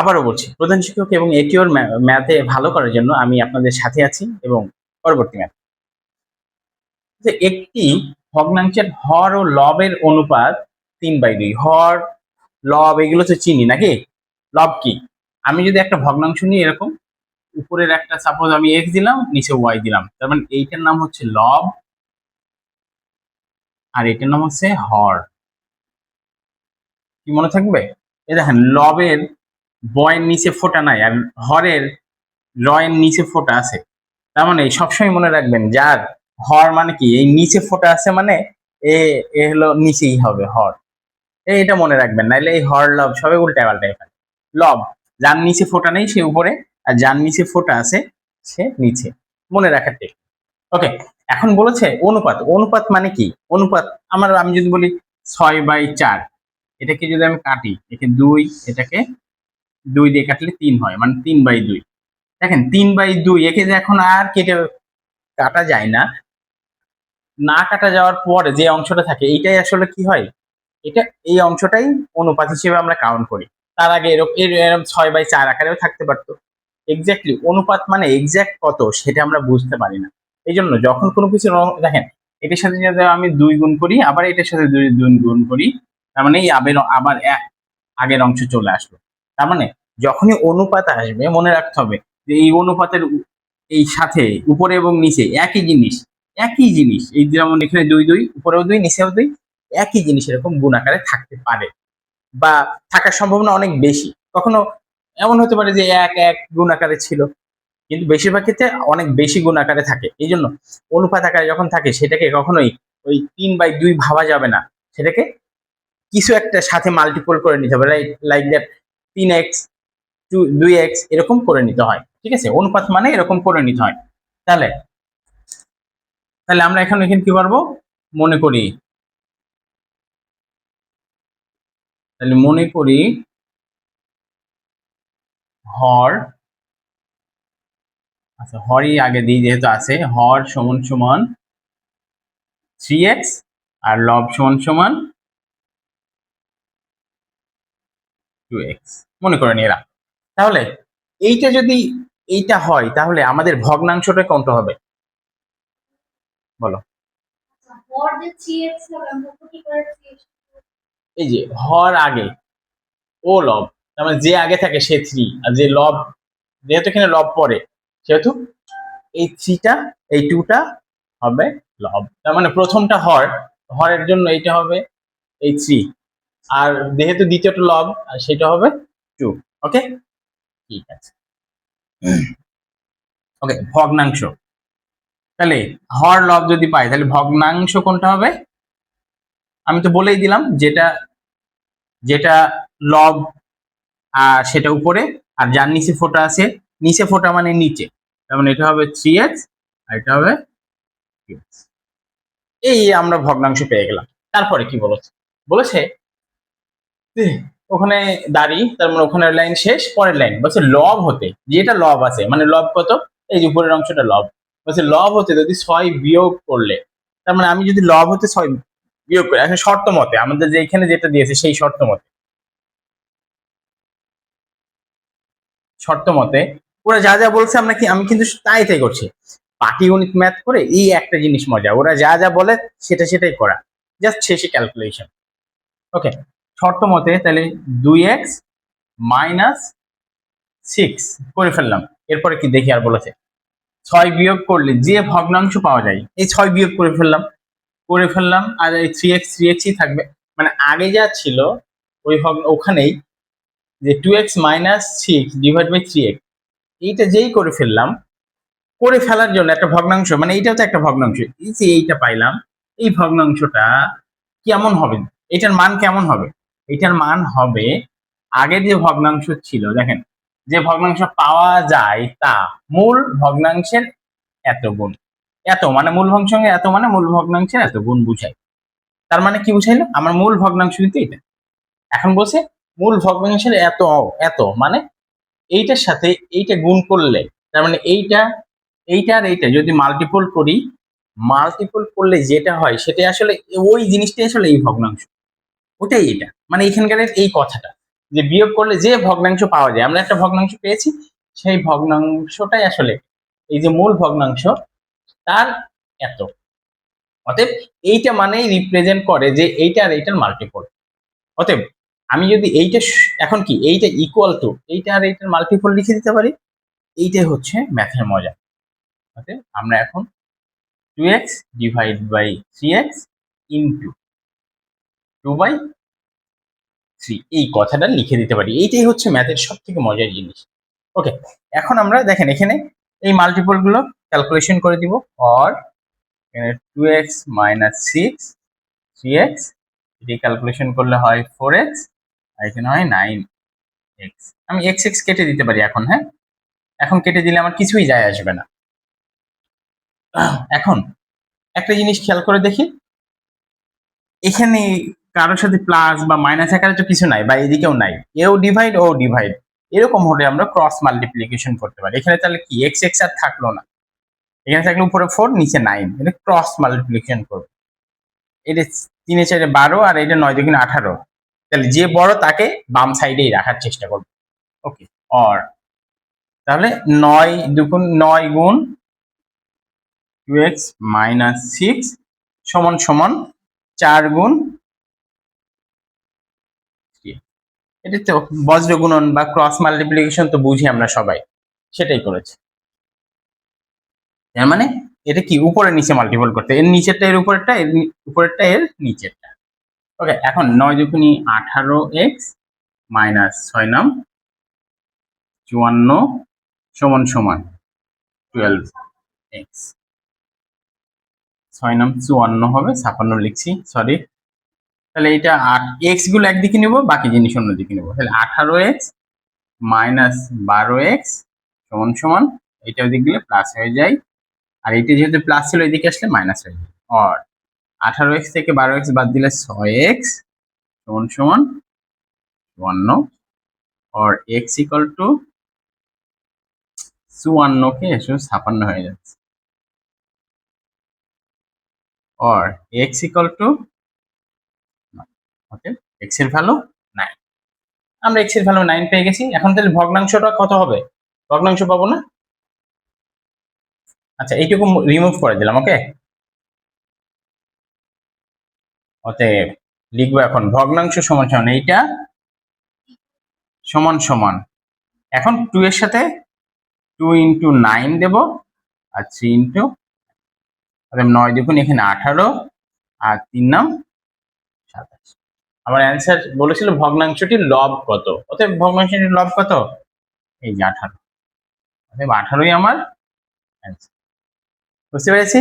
আবারও বলছি, প্রধান শিক্ষক এবং একিওর ম্যাথে ভালো করার জন্য আমি আপনাদের সাথে আছি এবং পরবর্তী ম্যাথ। যে একটি ভগ্নাংশের হর ও লবের অনুপাত তিন বাই দুই। হর, লব, এগুলো তো চিনি নাকি? লব কি? আমি যদি একটা ভগ্নাংশ নিই এরকম, উপরের একটা সাপোজ আমি এক্স দিলাম, নিচে ওয়াই দিলাম। তার মানে এইটার নাম হচ্ছে লব আর এটার নাম হচ্ছে হর। কি মনে থাকবে? এই দেখেন, লবের বয়ের নিচে ফোটা নাই আর হরের লয়ের নিচে ফোঁটা আছে। তার মানে সবসময় মনে রাখবেন, যার হর মানে কি? এই নিচে ফোটা আছে মানে এ এ হলো নিচেই হবে হর। এটা মনে রাখবেন নাহলে এই হর, লব সবে উল্টা পাল্টাই ফেলে। লব, যার নিচে ফোটা নেই সে উপরে আর যার নিচে ফোঁটা আছে সে নিচে। মনে রাখার টেক ওকে, এখন বলেছে অনুপাত। অনুপাত মানে কি? অনুপাত, আমার, আমি যদি বলি ছয় বাই চার, এটাকে যদি আমি কাটি, একে দুই, এটাকে দুই দিয়ে কাটলে তিন হয় মানে তিন বাই দুই। দেখেন, তিন বাই দুই, একে যে এখন আর কেটে কাটা যায় না। না কাটা যাওয়ার পরে যে অংশটা থাকে, এইটাই আসলে কি হয়? এটা, এই অংশটাই অনুপাত হিসেবে আমরা কাউন্ট করি। তার আগে এরকম এরকম ছয় বাই চার আকারেও থাকতে পারতো। এক্স্যাক্টলি অনুপাত মানে এক্স্যাক্ট কত সেটা আমরা বুঝতে পারি না। এই জন্য যখন কোনো কিছু দেখেন, এটার সাথে যদি আমি দুই গুণ করি, আবার এটার সাথে দুই দুই গুণ করি, তার মানে এই আবের, আবার এক আগের অংশ চলে আসলো। তার মানে যখনই অনুপাত আসবে, মনে রাখতে হবে যে এই অনুপাতের এই সাথে, উপরে এবং নিচে একই জিনিস একই জিনিস। এই যেমন এখানে দুই দুই, উপরেও দুই, নিচেও দুই, একই জিনিস এরকম গুণ আকারে থাকতে পারে বা থাকার সম্ভাবনা অনেক বেশি। কখনো এমন হতে পারে যে এক এক গুণ আকারে ছিল, কিন্তু বেশিরভাগ ক্ষেত্রে অনেক বেশি গুণ আকারে থাকে। এই জন্য অনুপাত আকারে যখন থাকে, সেটাকে কখনোই ওই তিন বাই দুই ভাবা যাবে না। সেটাকে কিছু একটা সাথে মাল্টিপল করে নিতে হবে লাইক দ্যাট তিন এক্স টু দুই এক্স এরকম করে নিতে হয়। ঠিক আছে? অনুপাত মানে এরকম করে নিতে হয়। তাহলে তাহলে আমরা এখন এখানে কি পারব মনে করি, তাহলে মনে করি, হর আচ্ছা হরই আগে দিই যেহেতু আছে, হর সমান সমান থ্রি এক্স আর লব সমান সমান টু এক্স মনে করে রাখ তাহলে এইটা যদি এইটা হয় তাহলে আমাদের ভগ্নাংশটা কোনটা হবে? বলো। এই যে হর আগে ও লব তার মানে যে আগে থাকে সে থ্রি আর যে লব যেহেতু এখানে লব পড়ে সেহেতু এই থ্রিটা এই টুটা হবে লব। তার মানে প্রথমটা হর হরের জন্য এইটা হবে এই থ্রি আর যেহেতু দ্বিতীয়টা লব আর সেটা হবে টু ওকে ঠিক আছে। ওকে ভগ্নাংশ। তাহলে হর লব যদি পাই, তাহলে ভগ্নাংশ কোনটা হবে? আমি তো বলেই দিলাম, যেটা যেটা লব আর সেটা উপরে, আর যার নিচে ফোটা আছে, নিচে ফোটা মানে নিচে। তার মানে এটা হবে থ্রি এক্স আর এটা হবে এই আমরা ভগ্নাংশ পেয়ে গেলাম। তারপরে কি বলেছে? বলেছে ওখানে দাড়ি, তার মানে ওখানে লাইন শেষ, পরের লাইন বলছে লব হতে, যেটা লব আছে মানে লব কত? এই যে উপরের অংশটা লব। বলছে লব হতে যদি ছয় বিয়োগ করলে, তার মানে আমি যদি লব হতে ছয় বিয়োগ করি, এখন শর্ত মতে, আমাদের যে এখানে যেটা দিয়েছে সেই শর্ত মতে। শর্ত মতে, ওরা যা যা বলছে আমরা কি, আমি কিন্তু তাই তাই করছি। পাটিগণিত ম্যাথ করে এই একটা জিনিস মজা, ওরা যা যা বলে সেটা সেটাই করা। জাস্ট শেষে ক্যালকুলেশন ওকে শর্ত মতে তাহলে দুই এক্স মাইনাস সিক্স করে ফেললাম। এরপরে কি দেখি আর বলেছে? ছয় বিয়োগ করলে যে ভগ্নাংশ পাওয়া যায়, এই ছয় বিয়োগ করে ফেললাম। করে ফেললাম, আর এই থ্রি এক্স থ্রি এক্সই থাকবে। মানে আগে যা ছিল, ওই ভগ্ন, ওখানেই যে two x minus six divide by three x এইটা যেই করে ফেললাম, করে ফেলার জন্য একটা ভগ্নাংশ মানে এইটাও তো একটা ভগ্নাংশ, এই যে এইটা পাইলাম, এই ভগ্নাংশটা কেমন হবে? এটার মান কেমন হবে? এটার মান হবে আগের যে ভগ্নাংশ ছিল, দেখেন, যে ভগ্নাংশ পাওয়া যায় তা মূল ভগ্নাংশের এত গুণ। এত মানে মূল ভগ্নাংশ এত মানে মূল ভগ্নাংশের এত গুণ বুঝায়। তার মানে কি বুঝাইলো? আমার মূল ভগ্নাংশ কিন্তু এটা এখন বলছে মূল ভগ্নাংশের এত এত মানে এইটার সাথে এইটা গুণ করলে, তার মানে এইটা এইটা আর এইটা যদি মাল্টিপল করি মাল্টিপল করলে যেটা হয় সেটা আসলে ওই জিনিসটাই আসলে এই ভগ্নাংশ। ওটাই এটা। মানে এখানকার এই কথাটা, যে বিয়োগ করলে যে ভগ্নাংশ পাওয়া যায়, আমরা একটা ভগ্নাংশ পেয়েছি, সেই ভগ্নাংশটাই আসলে এই যে মূল ভগ্নাংশ, তার এত। অতএব এইটা মানেই রিপ্রেজেন্ট করে যে এইটা আর এইটার মাল্টিপল অতএব আমি যদি এইটা এখন কি, এইটা ইকুয়াল টু এইটা আর এইটার মাল্টিপল লিখে দিতে পারি? এইটাই হচ্ছে ম্যাথের মজা। অতএব আমরা এখন two x divide by three x into two by three এই কথাটা লিখে দিতে পারি। এইটাই হচ্ছে ম্যাথের সব থেকে মজার জিনিস। ওকে এখন আমরা দেখেন এখানে এই মাল্টিপলগুলো ক্যালকুলেশন করে দিব। অর এখানে two x minus six three x এটি ক্যালকুলেশন করলে হয় ফোর এক্স আর এখানে হয় নাইন এক্স আমি এক্স এক্স কেটে দিতে পারি এখন হ্যাঁ? এখন কেটে দিলে আমার কিছুই যায় আসবে না। এখন একটা জিনিস খেয়াল করে দেখি। এখানে কারোর সাথে প্লাস বা মাইনাস আকারে তো কিছু নাই বা এদিকেও নাই। এও ডিভাইড ও ডিভাইড এরকম হলে আমরা ক্রস মাল্টিপ্লিকেশন করতে পারি। এখানে তাহলে কি? এক্স এক্স আর থাকল না। এখানে থাকলে উপরে ফোর নিচে নাইন এটা ক্রস মাল্টিপ্লিকেশন করব। এটা তিনে চারে বারো আর এটা নয় দুগুণ আঠারো। তাহলে যে বড় তাকে বাম সাইডেই রাখার চেষ্টা করব। ওকে অর তাহলে নয় দুগুণ, নয় গুণ টু এক্স মাইনাস সিক্স সমান সমান চার গুণ এটা তো বজ্র গুণন বা ক্রস মাল্টিপ্লিকেশন তো বুঝি আমরা সবাই। সেটাই করেছে। এর মানে এটা কি? উপরে নিচে মাল্টিপল করতে। এর নিচেরটা, এর উপরেরটা এর উপরেরটা, এর নিচেরটা। ওকে এখন নয় দুগুনি আঠারো এক্স মাইনাস ছয় নাম চুয়ান্ন সমান সমান টুয়েলভ এক্স। ছয় নাম চুয়ান্ন হবে ছাপান্ন লিখছি সরি তাহলে এটা আট এক্সগুলো একদিকে নিব, বাকি জিনিস অন্যদিকে নিব। তাহলে আঠারো এক্স মাইনাস বারো এক্স সমান সমান এটা ওইদিক গেলে প্লাস হয়ে যায়। আর এটা যেহেতু প্লাস ছিল এদিকে আসলে মাইনাস হয়ে যায়। আর আঠারো এক্স থেকে বারো এক্স বাদ দিলে ছয় এক্স সমান সমান চুয়ান্ন। আর এক্স ইকাল টু চুয়ান্নকে এসে ছাপান্ন হয়ে যাচ্ছে। আর এক্স ইকাল টু ওকে এক্সের ভ্যালু নাইন আমরা এক্সের ভ্যালু নাইন পেয়ে গেছি। এখন তাহলে ভগ্নাংশটা কত হবে? ভগ্নাংশ পাবো না? আচ্ছা এইটুকু রিমুভ করে দিলাম ওকে অতএব লিখব এখন ভগ্নাংশ সমান সমান এইটা সমান সমান। এখন টু এর সাথে টু ইন্টু নাইন দেব আর থ্রি ইন্টু অতএব নয় দেখুন এখানে আঠারো আর তিন নাম সাতাশ। আমার অ্যান্সার বলেছিল ভগ্নাংশটির লব কত? অতএব ভগ্নাংশটির লব কত? এই যে আঠারো। অতএব আঠারোই আমার অ্যান্সার বুঝতে পেরেছি?